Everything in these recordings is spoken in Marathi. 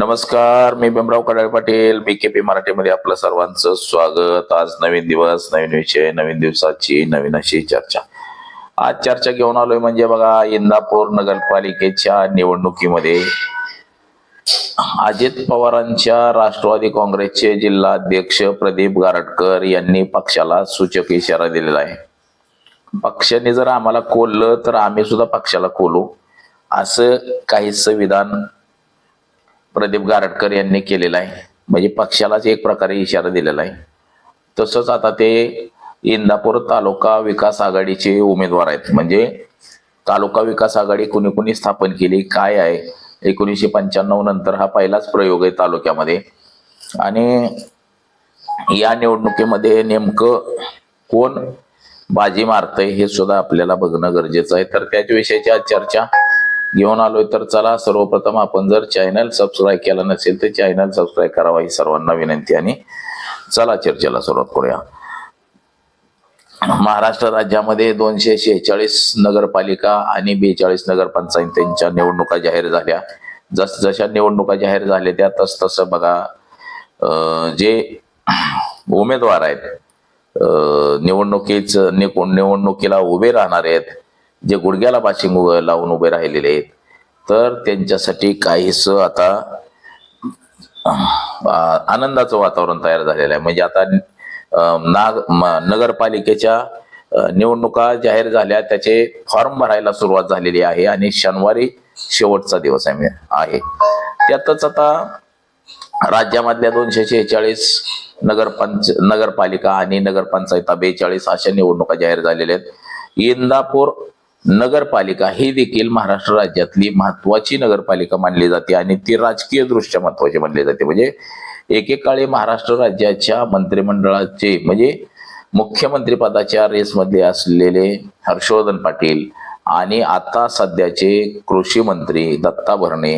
नमस्कार मी Bhimrao Kadale Patil B K P मराठीमध्ये आपलं सर्वांचं स्वागत. आज नवीन दिवस नवीन विषय नवीन दिवसाची नवीन अशी चर्चा. आज चर्चा घेऊन आलोय म्हणजे बघा इंदापूर नगरपालिकेच्या निवडणुकीमध्ये अजित पवारांच्या राष्ट्रवादी काँग्रेसचे जिल्हा अध्यक्ष प्रदीप गारटकर यांनी पक्षाला सूचक इशारा दिलेला आहे. पक्षाने जर आम्हाला कोललं तर आम्ही सुद्धा पक्षाला कोलू. असं काहीच विधान प्रदीप गारटकर यांनी केलेला आहे. म्हणजे पक्षालाच एक प्रकारे इशारा दिलेला आहे. तसंच आता ते इंदापूर तालुका विकास आघाडीचे उमेदवार आहेत. म्हणजे तालुका विकास आघाडी कुणी कुणी स्थापन केली काय आहे? एकोणीसशे पंच्याण्णव नंतर हा पहिलाच प्रयोग आहे तालुक्यामध्ये. आणि या निवडणुकीमध्ये नेमकं कोण बाजी मारतंय हे सुद्धा आपल्याला बघणं गरजेचं आहे. तर त्याच्याविषयीची आज चर्चा घेऊन आलोय तर चला सर्वप्रथम आपण जर चॅनल सबस्क्राईब केला नसेल तर चॅनल सबस्क्राईब करावा ही सर्वांना विनंती आणि चला चर्चेला सुरुवात करूया. महाराष्ट्र राज्यामध्ये दोनशे शेहेचाळीस नगरपालिका आणि बेचाळीस नगरपंचायतींच्या निवडणुका जाहीर झाल्या. जस जशा निवडणुका जाहीर झाल्या त्या तस तसं बघा अं, जे उमेदवार आहेत निवडणुकीच निवडणुकीला उभे राहणार आहेत जे गुडघ्याला बाशिंग लावून उभे राहिलेले आहेत तर त्यांच्यासाठी काहीस आता आनंदाचं वातावरण तयार झालेलं आहे म्हणजे आता नाग नगरपालिकेच्या निवडणुका जाहीर झाल्या त्याचे फॉर्म भरायला सुरुवात झालेली आहे आणि शनिवारी शेवटचा दिवस आहे आहे. त्यातच आता राज्यामधल्या दोनशे शेहेचाळीस नगरपंच नगरपालिका आणि नगरपंचायत बेचाळीस अशा निवडणुका जाहीर झालेल्या आहेत इंदापूर नगरपालिका ही देखील महाराष्ट्र राज्यातली महत्वाची नगरपालिका मानली जाते आणि ती राजकीय दृष्ट्या महत्वाची मानली जाते. म्हणजे एकेकाळी महाराष्ट्र राज्याच्या मंत्रिमंडळाचे म्हणजे मुख्यमंत्री पदाच्या रेसमध्ये असलेले हर्षवर्धन पाटील आणि आता सध्याचे कृषी मंत्री दत्ता भरणे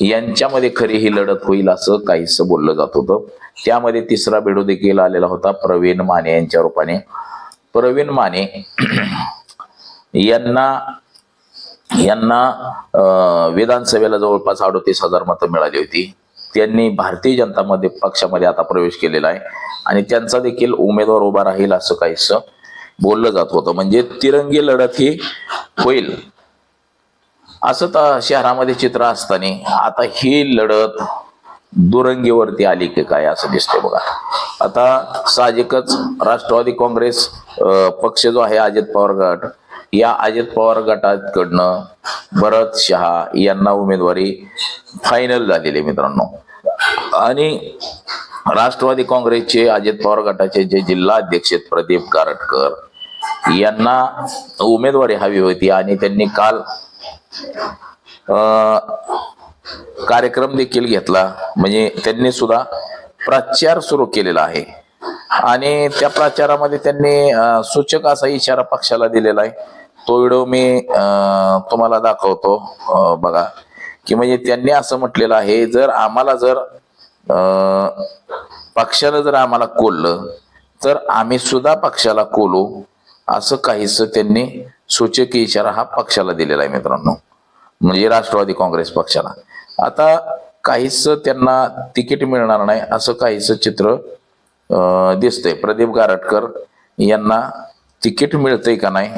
यांच्यामध्ये खरी ही लढत होईल असं काहीच बोललं जात होतं. त्यामध्ये तिसरा बेडू देखील आलेला होता प्रवीण माने यांच्या रूपाने. प्रवीण माने यांना यांना विधानसभेला जवळपास अडोतीस हजार मतं मिळाली होती. त्यांनी भारतीय जनता मध्ये पक्षामध्ये आता प्रवेश केलेला आहे. आणि त्यांचा देखील उमेदवार उभा राहील असं काहीस बोललं जात होतं. म्हणजे तिरंगी लढत ही होईल. असं तर शहरामध्ये चित्र असताना आता ही लढत दुरंगीवरती आली की काय असं दिसतंय बघा. आता साहजिकच राष्ट्रवादी काँग्रेस पक्ष जो आहे अजित पवार गट या अजित पवार गटाकडनं भरत शहा यांना उमेदवारी फायनल झालेली आहे मित्रांनो. आणि राष्ट्रवादी काँग्रेसचे अजित पवार गटाचे जे जिल्हा अध्यक्ष आहेत प्रदीप कारटकर यांना उमेदवारी हवी होती आणि त्यांनी काल अं, कार्यक्रम देखील घेतला. म्हणजे त्यांनी सुद्धा प्रचार सुरू केलेला आहे. आणि त्या प्रचारामध्ये त्यांनी सूचक असा इशारा पक्षाला दिलेला आहे. तो व्हिडिओ मी तुम्हाला दाखवतो बघा. की म्हणजे त्यांनी असं म्हटलेलं आहे जर आम्हाला जर पक्षानं जर आम्हाला कोललं तर आम्ही सुद्धा पक्षाला कोलू असं काहीच त्यांनी सूचक इशारा हा पक्षाला दिलेला आहे मित्रांनो. म्हणजे राष्ट्रवादी काँग्रेस पक्षाला. आता काहीच त्यांना तिकीट मिळणार नाही असं काहीच चित्र दिसतंय. प्रदीप गारटकर यांना तिकीट मिळतंय का नाही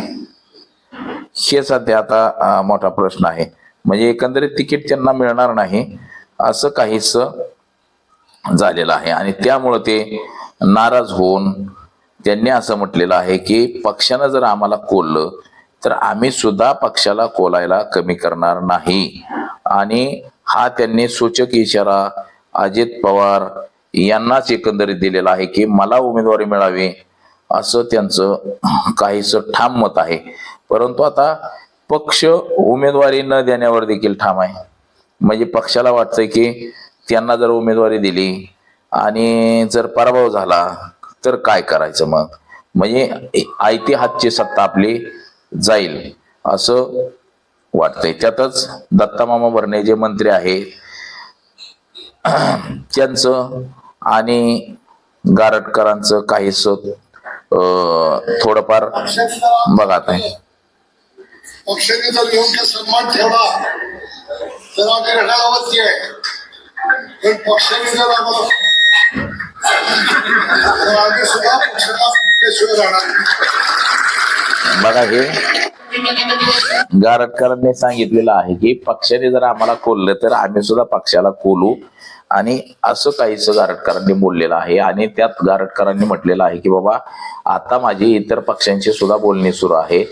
हे सध्या आता मोठा प्रश्न आहे. म्हणजे एकंदरीत तिकीट त्यांना मिळणार नाही असं काहीच झालेलं आहे. आणि त्यामुळं ते नाराज होऊन त्यांनी असं म्हटलेलं आहे की पक्षानं जर आम्हाला कोललं तर आम्ही सुद्धा पक्षाला कोलायला कमी करणार नाही. आणि हा त्यांनी सूचक इशारा अजित पवार यांनाच एकंदरीत दिलेला आहे की मला उमेदवारी मिळावी असं त्यांचं काहीसं ठाम मत आहे. परंतु आता पक्ष उमेदवारी न देण्यावर देखील ठाम आहे. म्हणजे पक्षाला वाटतंय की त्यांना जर उमेदवारी दिली आणि जर पराभव झाला तर काय करायचं मग? म्हणजे आयती हातची सत्ता आपली जाईल असं वाटतंय. त्यातच दत्तामामा भरणे जे मंत्री आहे त्यांचं आणि गारटकरांचं काही थोडंफार बघा आता. पक्षाने जर योग्य सन्मान ठेवला तर आम्ही आहे. पण पक्षाने जर आम्हाला आम्ही सुद्धा पक्षाला. बघा हे. गारटकरांनी सांगितलेलं आहे की पक्षाने जर आम्हाला कोल्लं तर आम्ही सुद्धा पक्षाला कोलू. आणि असं काहीच गारटकरांनी बोललेलं आहे. आणि त्यात गारटकरांनी म्हटलेलं आहे की बाबा आता माझी इतर पक्षांची सुद्धा बोलणी सुरू आहे.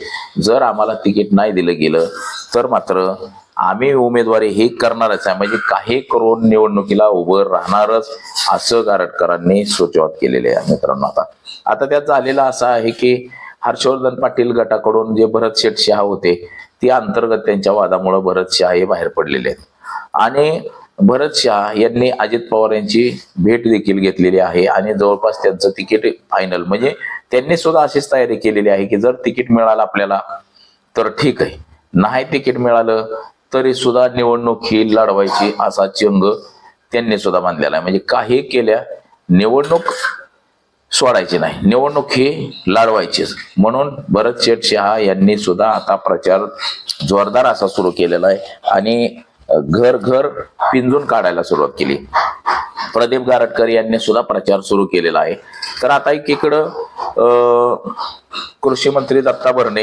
जर आम्हाला तिकीट नाही दिलं गेलं तर मात्र आम्ही उमेदवारी हे करणारच आहे. म्हणजे काही करून निवडणुकीला उभं राहणारच असं गारटकरांनी सूचवात केलेले आहे मित्रांनो आता. आता त्यात झालेलं असं आहे की हर्षवर्धन पाटील गटाकडून जे भरत शेठ शहा होते ते अंतर्गत त्यांच्या वादामुळे भरत शहा हे बाहेर पडलेले आहेत. आणि भरत शहा यांनी अजित पवार यांची भेट देखील घेतलेली आहे आणि जवळपास त्यांचं तिकीट फायनल म्हणजे त्यांनी सुद्धा अशीच तयारी केलेली आहे की जर तिकीट मिळालं आपल्याला तर ठीक आहे. नाही तिकीट मिळालं तरी सुद्धा निवडणूक ही लढवायची असा चंग त्यांनी सुद्धा बांधलेला आहे. म्हणजे काही केल्या निवडणूक सोडायची नाही. निवडणूक ही लढवायचीच. म्हणून भरत शेठ शहा यांनी सुद्धा आता प्रचार जोरदार असा सुरू केलेला आहे. आणि घर घर पिंजून काढायला सुरुवात केली. प्रदीप गारटकर यांनी सुद्धा प्रचार सुरू केलेला आहे. तर आता एकीकडं कृषी मंत्री दत्ता भरणे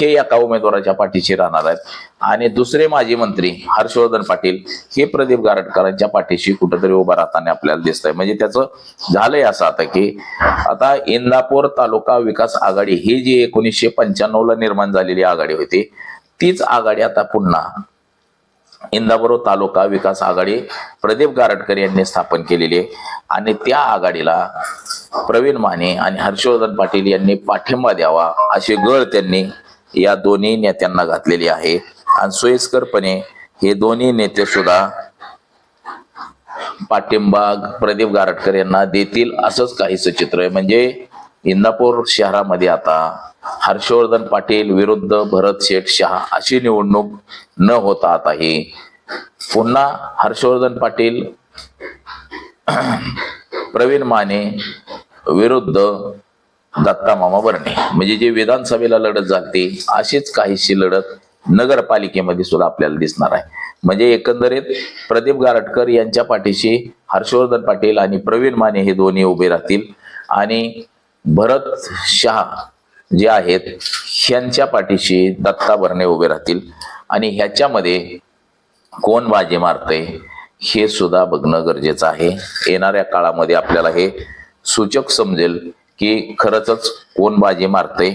हे एका उमेदवाराच्या पाठीशी राहणार आहेत. आणि दुसरे माजी मंत्री हर्षवर्धन पाटील हे प्रदीप गारटकरांच्या पाठीशी कुठेतरी उभा राहताना आपल्याला दिसत आहे म्हणजे त्याचं झालंय असं आता की आता इंदापूर तालुका विकास आघाडी ही जी एकोणीसशे पंच्याण्णव ला निर्माण झालेली आघाडी होती तीच आघाडी आता पुन्हा इंदापूर तालुका विकास आघाडी प्रदीप गारटकर यांनी स्थापन केलेली आहे. आणि त्या आघाडीला प्रवीण माने आणि हर्षवर्धन पाटील यांनी पाठिंबा द्यावा अशी गळ त्यांनी या दोन्ही नेत्यांना घातलेली आहे. आणि सोयीस्करपणे हे दोन्ही नेते सुद्धा पाठिंबा प्रदीप गारटकर यांना देतील असंच काहीच चित्र आहे. म्हणजे इंदापूर शहरामध्ये आता हर्षवर्धन पाटील विरुद्ध भरत शेठ शहा अशी निवडणूक न होता आता ही पुन्हा हर्षवर्धन पाटील प्रवीण माने विरुद्ध दत्ता मामा बर्णे. म्हणजे जे विधानसभेला लढत झाली अशीच काहीशी लढत नगरपालिकेमध्ये सुद्धा आपल्याला दिसणार आहे. म्हणजे एकंदरीत प्रदीप गारटकर यांच्या पाठीशी हर्षवर्धन पाटील आणि प्रवीण माने हे दोन्ही उभे राहतील. आणि भरत शहा जे आहेत ह्यांच्या पाठीशी दत्ता भरणे उभे राहतील आणि ह्याच्यामध्ये कोण बाजी मारते हे सुद्धा बघणं गरजेचं आहे. येणाऱ्या काळामध्ये आपल्याला हे सूचक समजेल की खरंच कोण बाजी मारते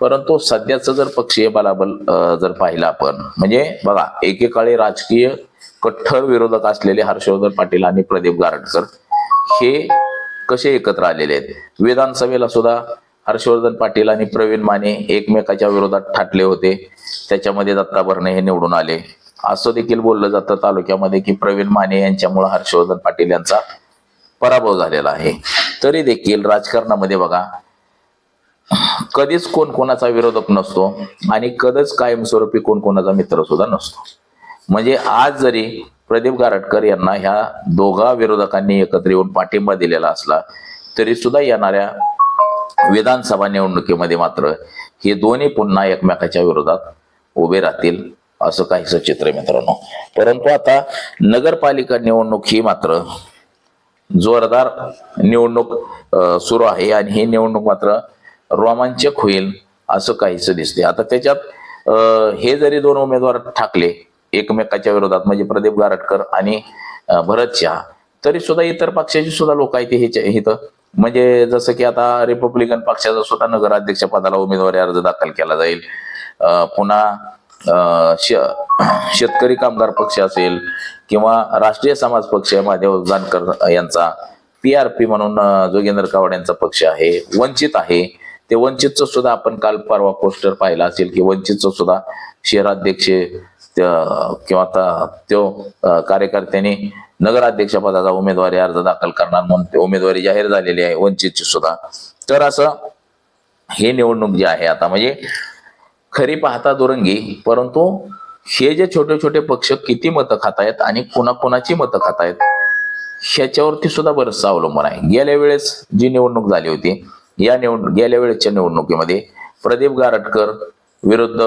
परंतु सध्याचं जर पक्षीय बलाबल जर पाहिलं आपण म्हणजे बघा एकेकाळी राजकीय कठ्ठर विरोधक असलेले हर्षवर्धन पाटील आणि प्रदीप गारटकर हे कसे एकत्र आलेले आहेत? विधानसभेला सुद्धा हर्षवर्धन पाटील आणि प्रवीण माने एकमेकाच्या विरोधात ठाटले होते. त्याच्यामध्ये दत्ता भरणे हे निवडून आले. असं देखील बोललं जातं तालुक्यामध्ये की प्रवीण माने यांच्यामुळे हर्षवर्धन पाटील यांचा पराभव झालेला आहे. तरी देखील राजकारणामध्ये बघा कधीच कोण कोणाचा विरोधक नसतो आणि कधीच कायमस्वरूपी कोण कोणाचा मित्र सुद्धा नसतो. म्हणजे आज जरी प्रदीप गारटकर यांना ह्या दोघा विरोधकांनी एकत्र येऊन पाठिंबा दिलेला असला तरी सुद्धा येणाऱ्या विधानसभा निवडणुकीमध्ये मात्र हे दोन्ही पुन्हा एकमेकाच्या विरोधात उभे राहतील असं काहीसं चित्र मित्रांनो. परंतु आता नगरपालिका निवडणूक ही मात्र जोरदार निवडणूक सुरू आहे आणि ही निवडणूक मात्र रोमांचक होईल असं काहीच दिसते आता त्याच्यात हे जरी दोन उमेदवार ठाकले एकमेकाच्या विरोधात म्हणजे प्रदीप गारटकर आणि भरत शहा तरी सुद्धा इतर पक्षाची सुद्धा लोक आहेत हे इथं म्हणजे जसं की आता रिपब्लिकन पक्षाचा सुद्धा नगराध्यक्ष पदाला उमेदवारी अर्ज दाखल केला जाईल. पुन्हा श- शेतकरी कामगार पक्ष असेल किंवा राष्ट्रीय समाज पक्ष माधव जानकर यांचा. पी आर पी म्हणून जोगेंद्र कावड यांचा पक्ष आहे वंचित आहे. ते वंचितचं सुद्धा आपण काल परवा पोस्टर पाहिला असेल की वंचितचं सुद्धा शहराध्यक्ष किंवा आता त्यो कार्यकर्त्यांनी नगराध्यक्ष पदाचा उमेदवारी अर्ज दाखल करणार म्हणून ते उमेदवारी जाहीर झालेली आहे वंचितची सुद्धा. तर असं हे निवडणूक जी आहे आता म्हणजे खरी पाहता दुरंगी परंतु हे जे छोटे छोटे पक्ष किती मतं खातायत आणि कुणाकुणाची मतं खातायत ह्याच्यावरती सुद्धा बरंचसं अवलंबून आहे. गेल्या वेळेस जी निवडणूक झाली होती या निवड गेल्या वेळेसच्या निवडणुकीमध्ये प्रदीप गारटकर विरुद्ध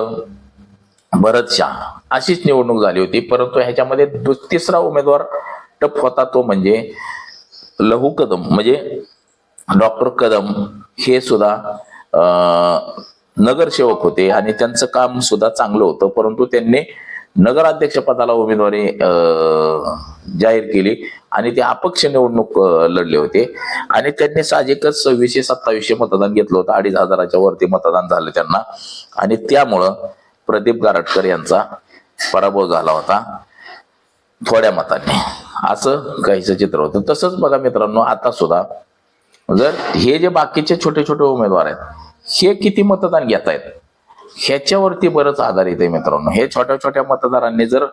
भरत शाह. अशीच निवडणूक झाली होती परंतु ह्याच्यामध्ये तिसरा उमेदवार टप होता तो म्हणजे लहू कदम म्हणजे डॉक्टर कदम हे सुद्धा नगरसेवक होते आणि त्यांचं काम सुद्धा चांगलं होतं परंतु त्यांनी नगराध्यक्ष पदाला उमेदवारी जाहीर केली आणि ते अपक्ष निवडणूक लढले होते. आणि त्यांनी साहजिकच सव्वीसशे सत्तावीसशे मतदान घेतलं होतं अडीच हजाराच्या वरती मतदान झालं त्यांना. आणि त्यामुळं प्रदीप गारटकर यांचा पराभव झाला होता. थोड्या मतांनी. असं काहीच चित्र होतं. तसंच बघा मित्रांनो आता सुद्धा जर हे जे बाकीचे छोटे छोटे उमेदवार आहेत हे किती मतदान घेत आहेत ह्याच्यावरती बरंच आधारित आहे मित्रांनो. हे छोट्या छोट्या मतदारांनी जर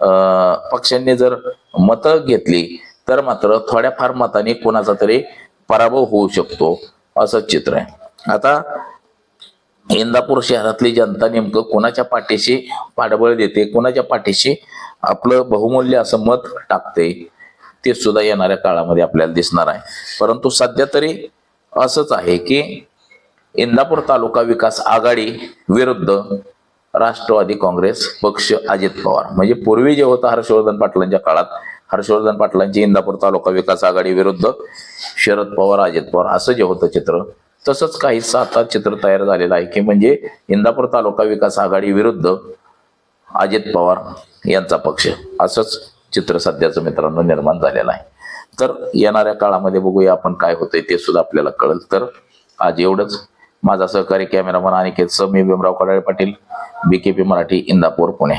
अं, पक्षांनी जर मतं घेतली तर मात्र थोड्याफार मताने कोणाचा तरी पराभव होऊ शकतो असं चित्र आहे. आता इंदापूर शहरातली जनता नेमकं कोणाच्या पाठीशी पाठबळ देते कोणाच्या पाठीशी आपलं बहुमूल्य असं मत टाकते ते सुद्धा येणाऱ्या काळामध्ये आपल्याला दिसणार आहे. परंतु सध्या तरी असंच आहे की इंदापूर तालुका विकास आघाडी विरुद्ध राष्ट्रवादी काँग्रेस पक्ष अजित पवार. म्हणजे पूर्वी जे होतं हर्षवर्धन पाटलांच्या काळात हर्षवर्धन पाटलांची इंदापूर तालुका विकास आघाडी विरुद्ध शरद पवार अजित पवार असं जे होतं चित्र तसंच काहीसं आता चित्र तयार झालेलं आहे की म्हणजे इंदापूर तालुका विकास आघाडी विरुद्ध अजित पवार यांचा पक्ष. असंच चित्र सध्याचं मित्रांनो निर्माण झालेलं आहे. तर येणाऱ्या काळामध्ये बघूया आपण काय होतंय ते सुद्धा आपल्याला कळेल. तर आज एवढंच. माझा सहकारी कॅमेरामन अनिकेत सह मी भीमराव कडाळे पाटील बीकेपी मराठी इंदापूर पुणे.